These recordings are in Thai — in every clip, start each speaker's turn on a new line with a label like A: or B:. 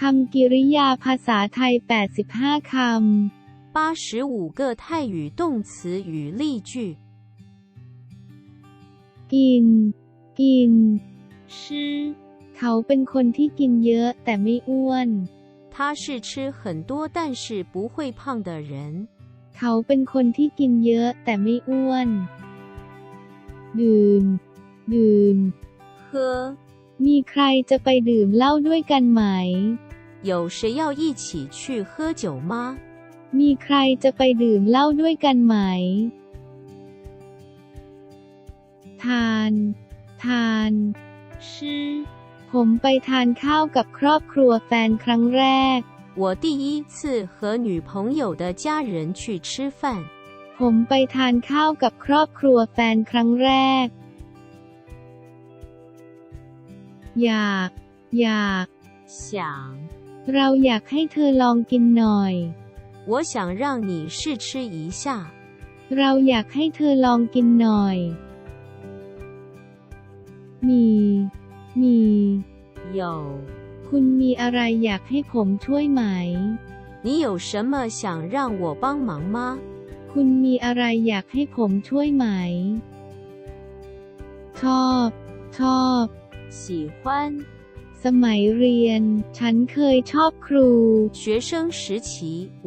A: คำกริยาภาษาไทย 85 ค
B: 八十五个泰语动词与例句。ำ
A: กิน กิน
B: 吃，
A: เขาเป็นคนที่กินเยอะแต่ไม่อ้วน
B: 他是吃很多但是不会胖的人。
A: เขาเป็นคนที่กินเยอะแต่ไม่อ้วน ดื่ม ดื่ม
B: 喝，
A: มีใครจะไปดื่มเหล้าด้วยกันไหม
B: 有谁要一起去喝酒吗？
A: มีใครจะไปดื่มเหล้าด้วยกันไหม ทาน ทาน
B: 吃，
A: ผมไปทานข้าวกับครอบครัวแฟนครั้งแรก
B: 我第一次和女朋友的家人去吃饭。
A: ผมไปทานข้าวกับครอบครัวแฟนครั้งแรก อยาก อยาก
B: 想，
A: เราอยากให้เธอลองกินหน่อย
B: 我想让你试吃一下。
A: เราอยากให้เธอลองกินหน่อย มี มี
B: 有，
A: คุณมีอะไรอยากให้ผมช่วยไหม
B: 你有什么想让我帮忙吗？
A: คุณมีอะไรอยากให้ผมช่วยไหม ชอบ ชอบ
B: 喜欢。
A: สมัยเรียน ฉันเคยชอบครู
B: 学生时期，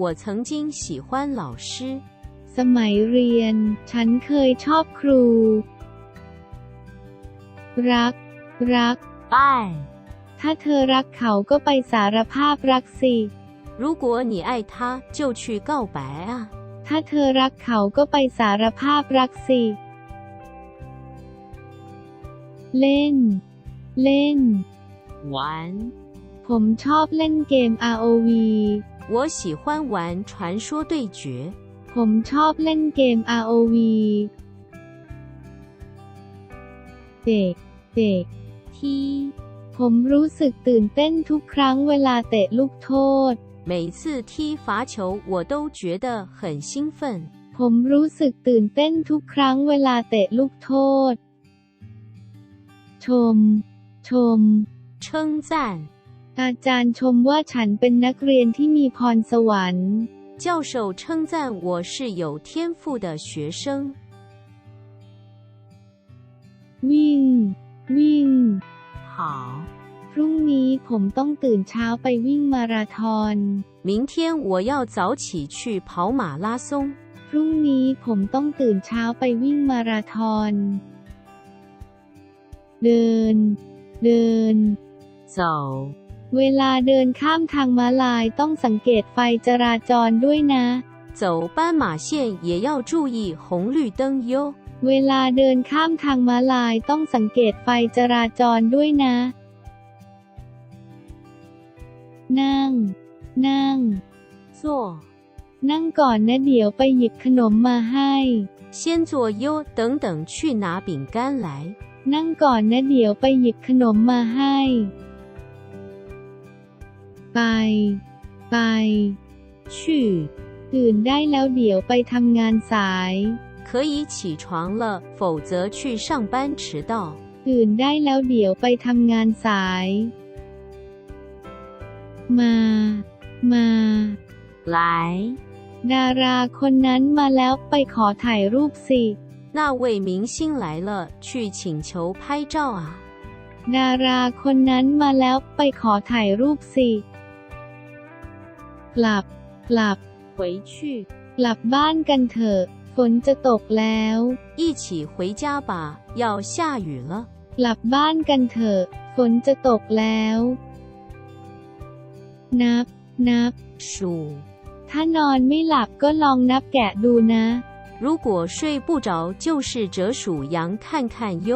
B: 我曾经喜欢老师。
A: สมัยเรียน ฉันเคยชอบครู รัก รัก
B: 爱，
A: ถ้าเธอรักเขาก็ไปสารภาพรักสิ
B: 如果你爱他，就去告白啊！
A: ถ้าเธอรักเขาก็ไปสารภาพรักสิ เล่น เล่น
B: 玩，
A: ผมชอบเล่นเกม ROV
B: 我喜欢玩传说对决。
A: ผมชอบเล่นเกม ROV เด็ก เด็ก
B: 踢，
A: ผมรู้สึกตื่นเต้นทุกครั้งเวลาเตะลูกโทษ
B: 每次踢罚球，我都觉得很兴奋。
A: ผมรู้สึกตื่นเต้นทุกครั้งเวลาเตะลูกโทษ ชม ชม
B: 称赞，
A: อาจารย์ชมว่าฉันเป็นนักเรียนที่มีพรสวรรค์
B: 教授称赞我是有天赋的学生。
A: วิ่ง วิ่ง
B: 好，
A: พรุ่งนี้ผมต้องตื่นเช้าไปวิ่งมาราธอน
B: 明天我要早起去跑马拉松。
A: พรุ่งนี้ผมต้องตื่นเช้าไปวิ่งมาราธอน เดิน เดิน
B: 走，
A: เวลาเดินข้ามทางม้าลายต้องสังเกตไฟจราจรด้วยนะ
B: 走斑马线也要注意红绿灯哟。
A: เวลาเดินข้ามทางม้าลายต้องสังเกตไฟจราจรด้วยนะ นั่ง นั่ง
B: 坐，
A: นั่งก่อนนะเดี๋ยวไปหยิบขนมมาให้
B: 先坐哟，等等去拿饼干来。
A: นั่งก่อนนะเดี๋ยวไปหยิบขนมมาให้ ไป ไป
B: 去，
A: ตื่นได้แล้วเดี๋ยวไปทำงานสาย
B: 可以起床了，否则去上班迟到。
A: ตื่นได้แล้วเดี๋ยวไปทำงานสาย มา มา
B: 来，
A: ดาราคนนั้นมาแล้วไปขอถ่ายรูปสิ
B: 那位明星来了，去请求拍照啊！
A: ดาราคนนั้นมาแล้วไปขอถ่ายรูปสิ กลับ กลับ
B: 回去，
A: กลับบ้านกันเถอะ ฝนจะตกแล้ว
B: 一起回家吧，要下雨了。
A: กลับบ้านกันเถอะ ฝนจะตกแล้ว นับ นับ
B: 数，
A: ถ้านอนไม่หลับก็ลองนับแกะดูนะ
B: 如果睡不着，就是折数羊看看哟。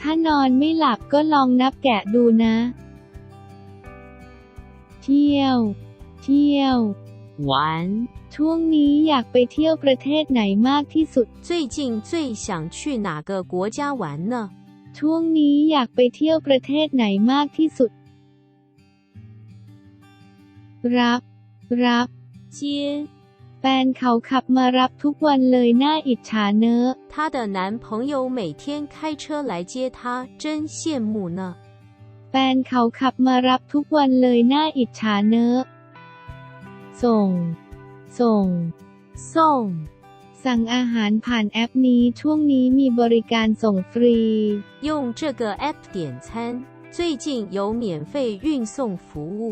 A: ถ้านอนไม่หลับก็ลองนับแกะดูนะ เที่ยว เที่ยว
B: 玩，
A: ช่วงนี้อยากไปเที่ยวประเทศไหนมากที่สุด
B: 最近最想去哪个国家玩呢？
A: ช่วงนี้อยากไปเที่ยวประเทศไหนมากที่สุด รับ รับ
B: 接，
A: แฟนเขาขับมารับทุกวันเลยน่าอิจฉาเนอะ
B: 她的男朋友每天开车来接她，真羡慕呢。
A: แฟ นเขาขับมารับทุกวันเลยน่าอิจฉาเนอะ ส่ง ส่ง
B: 送
A: สั่งอาหารผ่านแอปนี้ช่วงนี้มีบริการส่งฟรี
B: 用这个 app 点餐，最近有免费运送服务。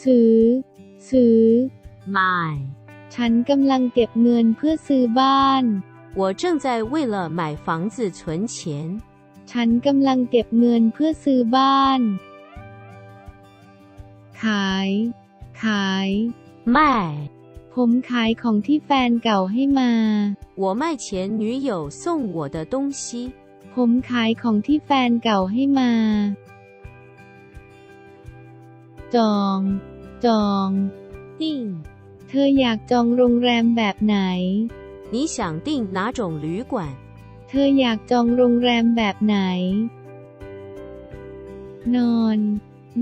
A: ซื้อ ซื้อ
B: 买，
A: ฉันกำลังเก็บเงินเพื่อซื้อบ้าน
B: 我正在为了买房子存钱。
A: ฉันกำลังเก็บเงินเพื่อซื้อบ้าน ขาย ขาย
B: 卖，
A: ผมขายของที่แฟนเก่าให้มา
B: 我卖前女友送我的东西。
A: ผมขายของที่แฟนเก่าให้มา จอง จอง
B: 订，
A: เธออยากจองโรงแรมแบบไหน
B: 你想订哪种旅馆？
A: เธออยากจองโรงแรมแบบไหน นอน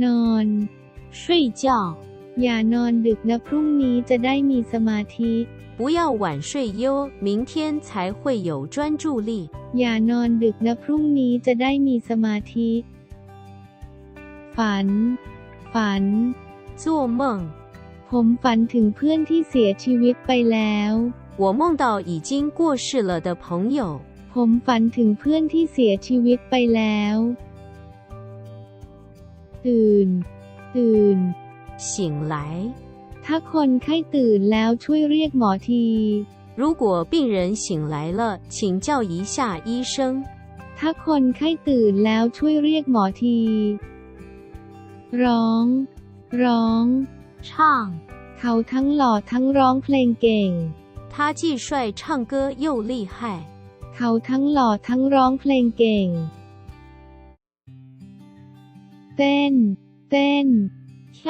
A: นอน
B: 睡觉，
A: อย่านอนดึกนะพรุ่งนี้จะได้มีสมาธิ
B: 不要晚睡哟，明天才会有专注力。
A: อย่านอนดึกนะพรุ่งนี้จะได้มีสมาธิ ฝัน ฝัน
B: 做梦，
A: ผมฝันถึงเพื่อนที่เสียชีวิตไปแล้ว
B: 我梦到已经过世了的朋友。
A: ผมฝันถึงเพื่อนที่เสียชีวิตไปแล้ว ตื่น ตื่น
B: 醒来，
A: ถ้าคนไข้ตื่นแล้วช่วยเรียกหมอที
B: 如果病人醒来了，请叫一下医生。
A: ถ้าคนไข้ตื่นแล้วช่วยเรียกหมอที ร้อง ร้อง
B: 唱，
A: เขาทั้งหล่อทั้งร้องเพลงเก่ง
B: 他既帅唱歌又厉害。
A: เขาทั้งหล่อทั้งร้องเพลงเก่ง เต้น เต้น
B: 跳，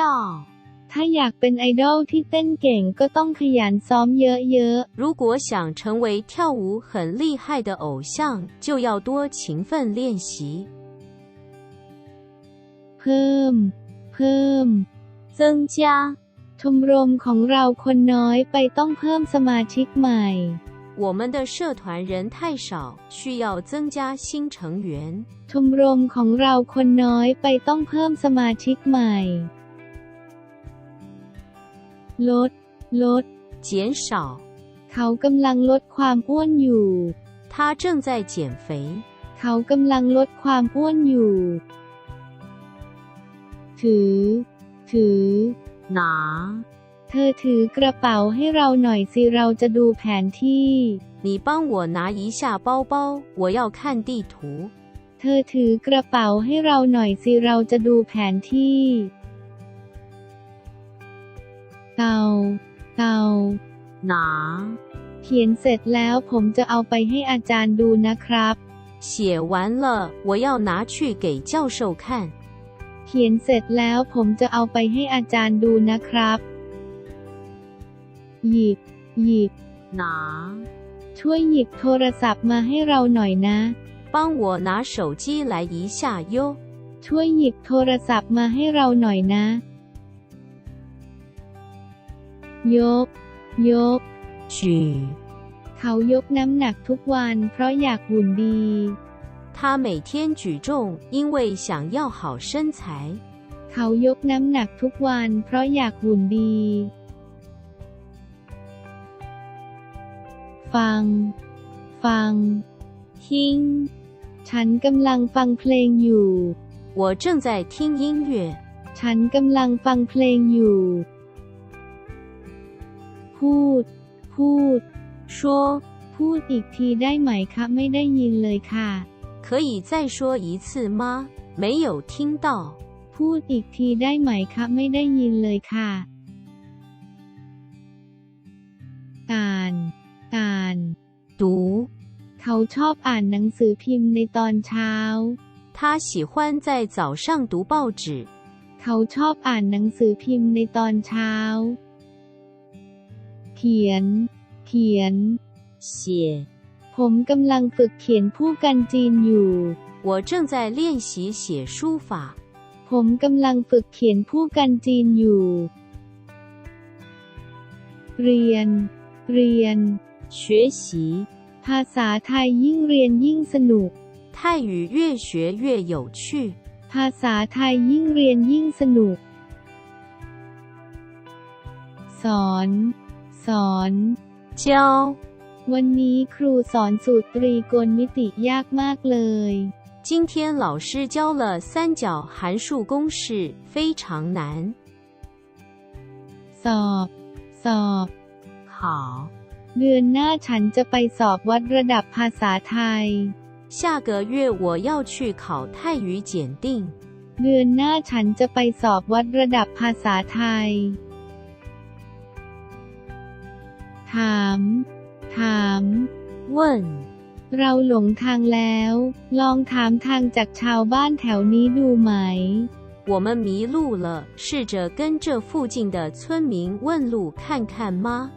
A: ถ้าอยากเป็นไอดอลที่เต้นเก่งก็ต้องขยันซ้อมเยอะ
B: 如果想成为跳舞很厉害的偶像，就要多勤奋练习。
A: ๆ เพิ่ม เพิ่ม
B: 增加，
A: ชมรมของเราคนน้อยไปต้องเพิ่มสมาชิกใหม่
B: 我们的社团人太少，需要增加新成员。
A: ชมรมของเราคนน้อยไปต้องเพิ่มสมาชิกใหม่ ลด ลด
B: 减少，
A: เขากำลังลดความอ้วนอยู่
B: 他正在减肥。
A: เขากำลังลดความอ้วนอยู่ ถือ ถือ
B: 拿，
A: เธอถือกระเป๋าให้เราหน่อยสิเราจะดูแผนที่
B: 你帮我拿一下包包，我要看地图。
A: เธอถือกระเป๋าให้เราหน่อยสิเราจะดูแผนที่ เตา เตา
B: 拿，
A: เขียนเสร็จแล้วผมจะเอาไปให้อาจารย์ดูนะครับ
B: 写完了，我要拿去给教授看。
A: เขียนเสร็จแล้วผมจะเอาไปให้อาจารย์ดูนะครับ หยิบ หยิบ
B: 拿，
A: ช่วยหยิบโทรศัพท์มาให้เราหน่อยนะ
B: 帮我拿手机来一下哟。
A: ช่วยหยิบโทรศัพท์มาให้เราหน่อยนะ ยก ยก
B: 举，
A: เขายกน้ำหนักทุกวันเพราะอยากหุ่นดี
B: 他每天举重，因为想要好身材。
A: เขายกน้ำหนักทุกวันเพราะอยากหุ่นดี ฟัง ฟัง
B: 听，
A: ฉันกำลังฟังเพลงอยู่
B: 我正在听音乐。
A: ฉันกำลังฟังเพลงอยู่ พูด พูด
B: 说，
A: พูดอีกทีได้ไหมคะ ไม่ได้ยินเลยค่ะ
B: 可以再说一次吗？没有听到。
A: พูดอีกทีได้ไหมคะ ไม่ได้ยินเลยค่ะ อ่าน อ่าน
B: 读，
A: เขาชอบอ่านหนังสือพิมพ์ในตอนเช้า
B: 他喜欢在早上读报纸。
A: เขาชอบอ่านหนังสือพิมพ์ในตอนเช้า เขียน เขียน
B: 写，
A: ผมกำลังฝึกเขียนผู้กันจีนอยู่
B: 我正在练习写书法。
A: ผมกำลังฝึกเขียนผู้กันจีนอยู่ เรียน เรียน
B: 学习，
A: ภาษาไทยยิ่งเรียนยิ่งสนุก
B: 泰语越学越有趣。
A: ภาษาไทยยิ่งเรียนยิ่งสนุก สอน สอน
B: 教
A: วันนี้ครูสอนสูตรตรีโกณมิติยากมากเลย
B: 今天老师教了三角函数公式，非常难。
A: สอบ สอบ
B: 好，
A: เดือนหน้าฉันจะไปสอบวัดระดับภาษาไทย
B: 下个月我要去考泰语检定。
A: เดือนหน้าฉันจะไปสอบวัดระดับภาษาไทย ถาม ถาม
B: 问
A: เราหลงทางแล้ว ลองถามทางจากชาวบ้านแถวนี้ดูไหม
B: 我们迷路了，试着跟这附近的村民问路看看吗？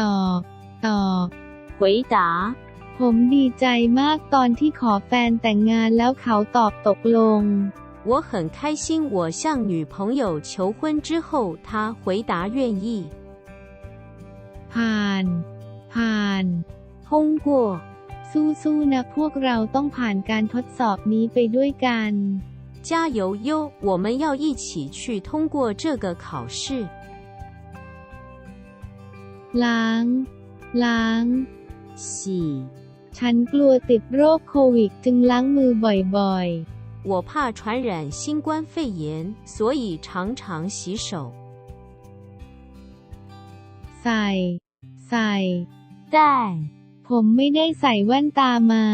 A: ตอบ ตอบ
B: 回答：
A: ผมดีใจมากตอนที่ขอแฟนแต่งงานแล้วเขาตอบตกลง
B: 我很开心，我向女朋友求婚之后，她回答愿意。
A: ผ่าน ผ่าน
B: 通过，
A: สู้ๆนะพวกเราต้องผ่านการทดสอบนี้ไปด้วยกัน
B: 加油哟！我们要一起去通过这个考试。
A: ล้าง ล้าง
B: 洗，
A: ฉันกลัวติดโรคโควิดจึงล้างมือบ่อย
B: 我怕传染新冠肺炎，所以常常洗手。
A: ๆ ใส่ ใส่
B: 戴，
A: ผมไม่ได้ใส่แว่นตามา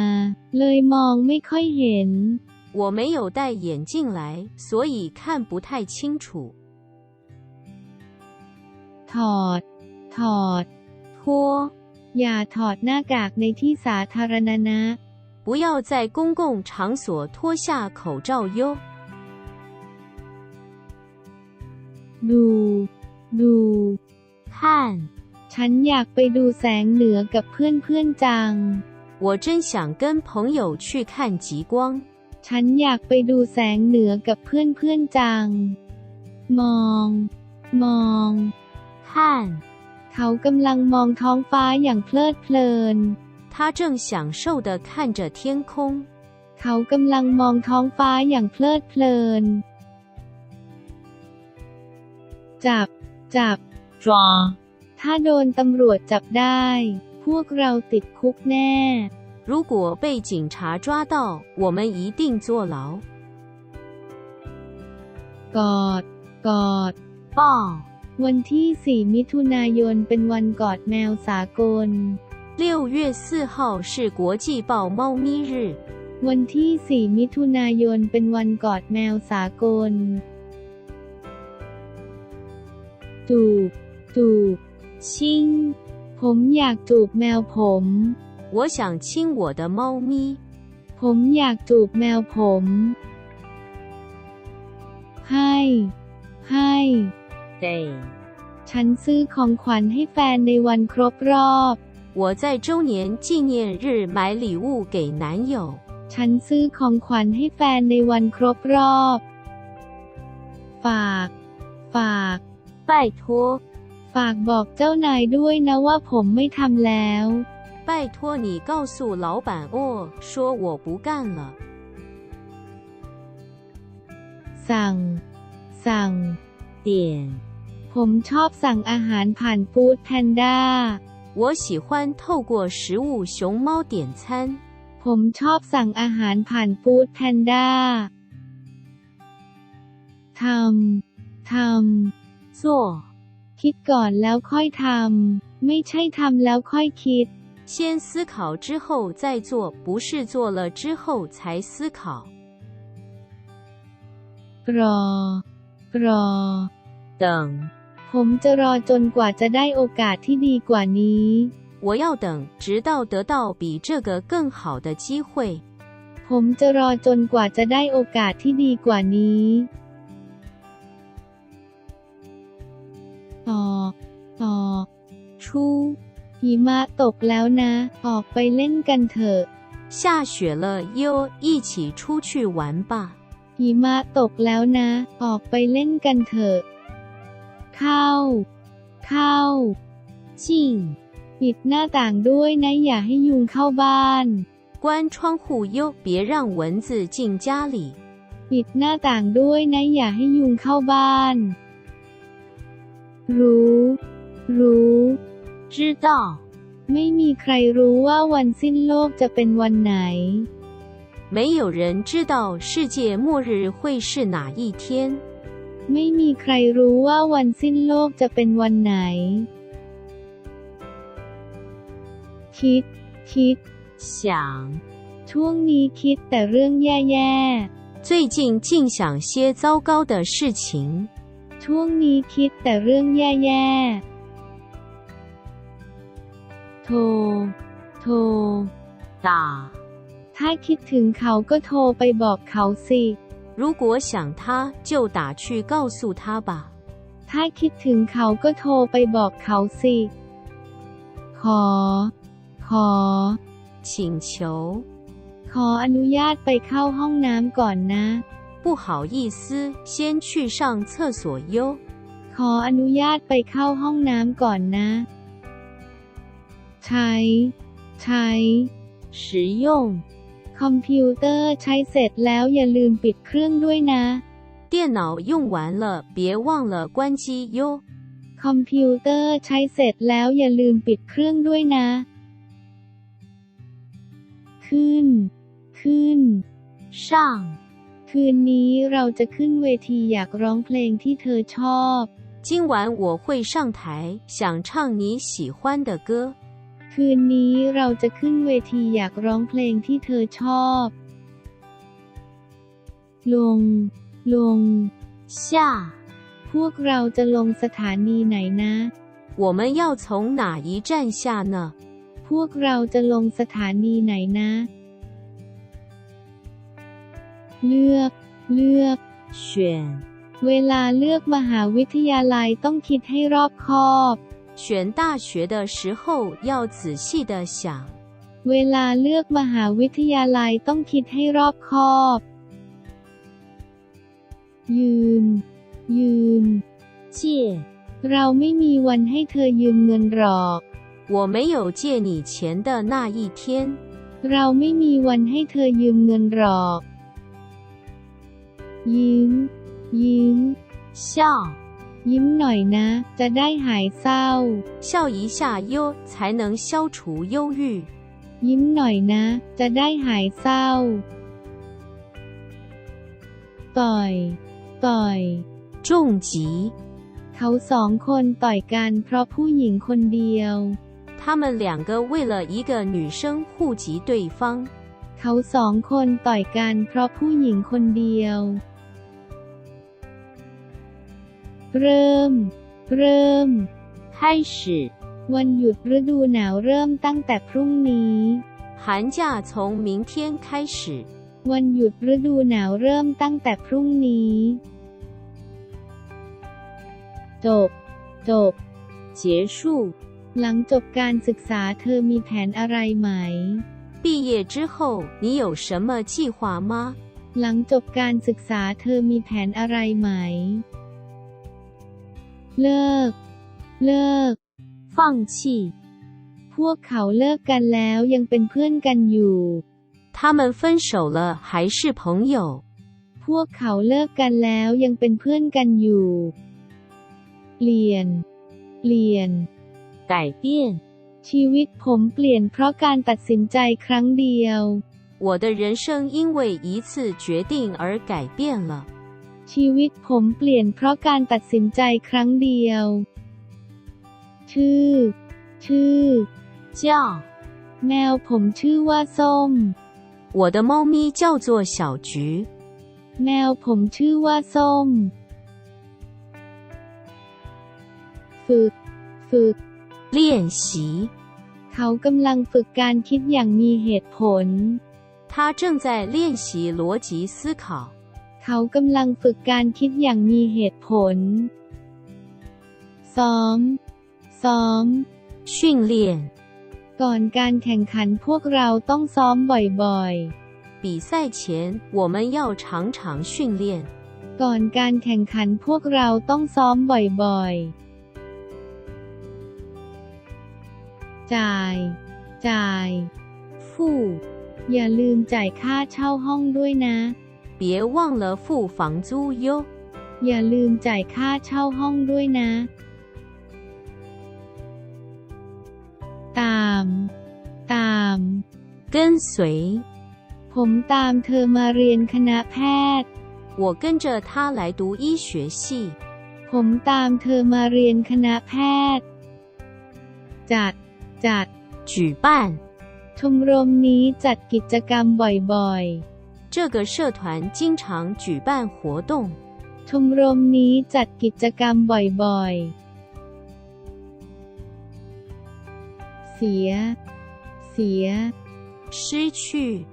A: เลยมองไม่ค่อยเห็น
B: 我没有戴眼镜来，所以看不太清楚。
A: ถอด ถอด
B: 脱，
A: อย่าถอดหน้ากากในที่สาธารณะ
B: 不要在公共场所脱下口罩哟。
A: ดู ดู
B: 看，
A: ฉันอยากไปดูแสงเหนือกับเพื่อนๆจัง
B: 我真想跟朋友去看极光。
A: ฉันอยากไปดูแสงเหนือกับเพื่อนๆจัง มอง มอง
B: 看，
A: เขากำลังมองท้องฟ้าอย่างเพลิดเพลิน
B: 他正享受地看着天空。
A: เขากำลังมองท้องฟ้าอย่างเพลิดเพลิน จับ จับ
B: 抓，
A: ถ้าโดนตำรวจจับได้ พวกเราติดคุกแน่
B: 如果被警察抓到，我们一定坐牢。
A: กอด กอด
B: 抱，
A: วันที่ 4 มิถุนายนเป็นวันกอดแมวสากล
B: 六月四号是国际抱猫咪日。
A: วันที่ 4 มิถุนายนเป็นวันกอดแมวสากล จูบ จูบ
B: 亲，
A: ผมอยากจูบแมวผม
B: 我想亲我的猫咪。
A: ผมอยากจูบแมวผม ให้ ให้
B: 给，
A: ฉันซื้อของขวัญให้แฟนในวันครบรอบ
B: 我在周年纪念日买礼物给男友。
A: ฉันซื้อของขวัญให้แฟนในวันครบรอบ ฝาก ฝาก
B: 拜托，
A: ฝากบอกเจ้านายด้วยนะว่าผมไม่ทำแล้ว
B: 拜托你告诉老板哦，说我不干了。
A: สั่ง สั่ง
B: 点，
A: ผมชอบสั่งอาหารผ่านฟู้ดแพนด้า
B: 我喜欢透过食物熊猫点餐。
A: ผมชอบสั่งอาหารผ่านฟู้ดแพนด้า ทำ ทำ
B: 做，
A: คิดก่อนแล้วค่อยทำ ไม่ใช่ทำแล้วค่อยคิด
B: 先思考之后再做，不是做了之后才思考。
A: รอ รอ
B: 等，
A: ผมจะรอจนกว่าจะได้โอกาสที่ดีกว่านี้
B: 我要等，直到得到比这个更好的机会。
A: ผมจะรอจนกว่าจะได้โอกาสที่ดีกว่านี้ ต่อ ต่อ
B: 出，
A: หิมะตกแล้วนะ ออกไปเล่นกันเถอะ
B: 下雪了哟，一起出去玩吧。
A: หิมะตกแล้วนะ ออกไปเล่นกันเถอะ เข้า เข้า
B: 进，
A: ปิดหน้าต่างด้วยนะอย่าให้ยุงเข้าบ้าน
B: 关窗户哟，别让蚊子进家里。
A: ปิดหน้าต่างด้วยนะอย่าให้ยุงเข้าบ้าน รู้ รู้
B: 知道，
A: ไม่มีใครรู้ว่าวันสิ้นโลกจะเป็นวันไหน
B: 没有人知道世界末日会是哪一天。
A: ไม่มีใครรู้ว่าวันสิ้นโลกจะเป็นวันไหน คิด คิด
B: 想，
A: ช่วงนี้คิดแต่เรื่องแย่
B: 最近净想些糟糕的事情。
A: ๆ ช่วงนี้คิดแต่เรื่องแย่ๆ โทร โทร
B: 打，
A: ถ้าคิดถึงเขาก็โทรไปบอกเขาสิ
B: 如果想他，就打去告诉他吧。
A: ถ้าคิดถึงเขาก็โทรไปบอกเขาสิ ขอ ขอ
B: 请求，
A: ขออนุญาตไปเข้าห้องน้ำก่อนนะ
B: 不好意思，先去上厕所哟。
A: ขออนุญาตไปเข้าห้องน้ำก่อนนะ ใช้ ใช้
B: 使用，
A: คอมพิวเตอร์ใช้เสร็จแล้วอย่าลืมปิดเครื่องด้วยนะ
B: 电脑用完了，别忘了关机哟。
A: คอมพิวเตอร์ใช้เสร็จแล้วอย่าลืมปิดเครื่องด้วยนะ ขึ้น ขึ้น
B: 上，
A: คืนนี้เราจะขึ้นเวทีอยากร้องเพลงที่เธอชอบ
B: 今晚我会上台，想唱你喜欢的歌。
A: คืนนี้เราจะขึ้นเวทีอยากร้องเพลงที่เธอชอบ ลง ลง
B: 下，
A: พวกเราจะลงสถานีไหนนะ
B: 我们要从哪一站下呢？
A: พวกเราจะลงสถานีไหนนะ เลือก เลือก
B: 选，
A: เวลาเลือกมหาวิทยาลัยต้องคิดให้รอบคอบ
B: 选大学的时候要仔细的想。
A: เวลาเลือกมหาวิทยาลัยต้องคิดให้รอบคอบ ยืม ยืม
B: 借，
A: เราไม่มีวันให้เธอยืมเงินหรอก
B: 我没有借你钱的那一天。
A: เราไม่มีวันให้เธอยืมเงินหรอก ยิ้ม ยิ้ม
B: 笑，
A: ยิ้มหน่อยนะ จะได้หายเศร้า
B: 笑一下忧，才能消除忧郁。
A: ยิ้มหน่อยนะ จะได้หายเศร้า ต่อย ต่อย
B: 重疾，
A: เขาสองคนต่อยกันเพราะผู้หญิงคนเดียว
B: 他们两个为了一个女生护及对方。
A: เขาสองคนต่อยกันเพราะผู้หญิงคนเดียว เริ่ม เริ่ม
B: 开始，
A: วันหยุดฤดูหนาวเริ่มตั้งแต่พรุ่งนี้
B: 寒假从明天开始。
A: วันหยุดฤดูหนาวเริ่มตั้งแต่พรุ่งนี้ จบ จบ
B: 结束。
A: หลังจบการศึกษาเธอมีแผนอะไรไหม
B: 毕业之后，你有什么计划吗？
A: หลังจบการศึกษาเธอมีแผนอะไรไหม เลิก เลิก
B: 放弃。
A: พวกเขาเลิกกันแล้วยังเป็นเพื่อนกันอยู่
B: 他们分手了还是朋友？
A: พวกเขาเลิกกันแล้วยังเป็นเพื่อนกันอยู่ เปลี่ยน เปลี่ยน
B: 改变。
A: ชีวิตผมเปลี่ยนเพราะการตัดสินใจครั้งเดียว
B: 我的人生因为一次决定而改变了。
A: ชีวิตผมเปลี่ยนเพราะการตัดสินใจครั้งเดียว ชื่อ ชื่อ
B: 叫
A: แมวผมชื่อว่าส้ม
B: 我的猫咪叫做小菊。
A: แมวผมชื่อว่าส้ม ฝึก ฝึก
B: 练习。
A: เขากำลังฝึกการคิดอย่างมีเหตุผล
B: 他正在练习逻辑思考。
A: เขากำลังฝึกการคิดอย่างมีเหตุผล ซ้อม ซ้อม
B: 训练。
A: ก่อนการแข่งขันพวกเราต้องซ้อมบ่อย
B: 比赛前，我们要常常训练。
A: ๆ ก่อนการแข่งขันพวกเราต้องซ้อมบ่อยๆ จ่าย จ่าย
B: 付，
A: อย่าลืมจ่ายค่าเช่าห้องด้วยนะ
B: 别忘了付房租哟。
A: อย่าลืมจ่ายค่าเช่าห้องด้วยนะ ตาม ตาม
B: 跟随，
A: ผมตามเธอมาเรียนคณะแพทย์
B: 我跟着他来读医学系。
A: ผมตามเธอมาเรียนคณะแพทย์ จัด จัด
B: 举办，
A: ชมรมนี้จัดกิจกรรมบ่อย
B: 这个社团经常举办活动。
A: ๆ ชมรมนี้จัดกิจกรรมบ่อยๆ เสีย เสีย
B: 失去，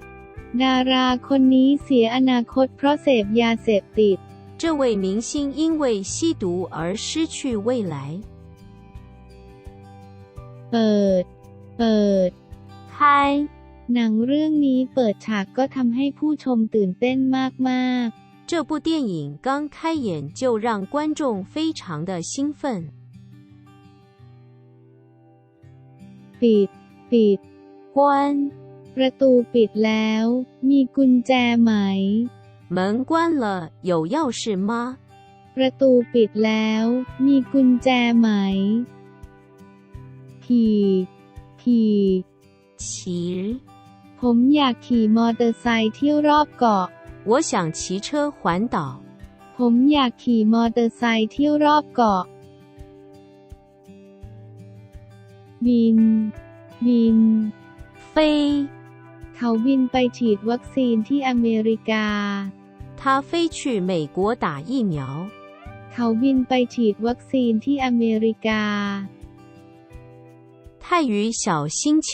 A: ดาราคนนี้เสียอนาคตเพราะเสพยาเสพติด
B: 这位明星因为吸毒而失去未来。
A: เปิด เปิด
B: 开，
A: หนังเรื่องนี้เปิดฉากก็ทำให้ผู้ชมตื่นเต้นมาก
B: 这部电影刚开演就让观众非常的兴奋。
A: ๆ ปิด ปิด
B: 关，
A: ประตูปิดแล้ว มีกุญแจไหม
B: 门关了，有钥匙吗？
A: ประตูปิดแล้ว มีกุญแจไหม ขี่ขี่
B: 骑，
A: ผมอยากขี่มอเตอร์ไซค์เที่ยวรอบเกาะ
B: 我想骑车环岛。
A: ผมอยากขี่มอเตอร์ไซค์เที่ยวรอบเกาะ บิน บิน
B: 飞，
A: เขาบินไปฉีดวัคซีนที่อเมริกา
B: 他飞去美国打疫苗。
A: เขาบินไปฉีดวัคซีนที่อเมริกา
B: 泰语小星球，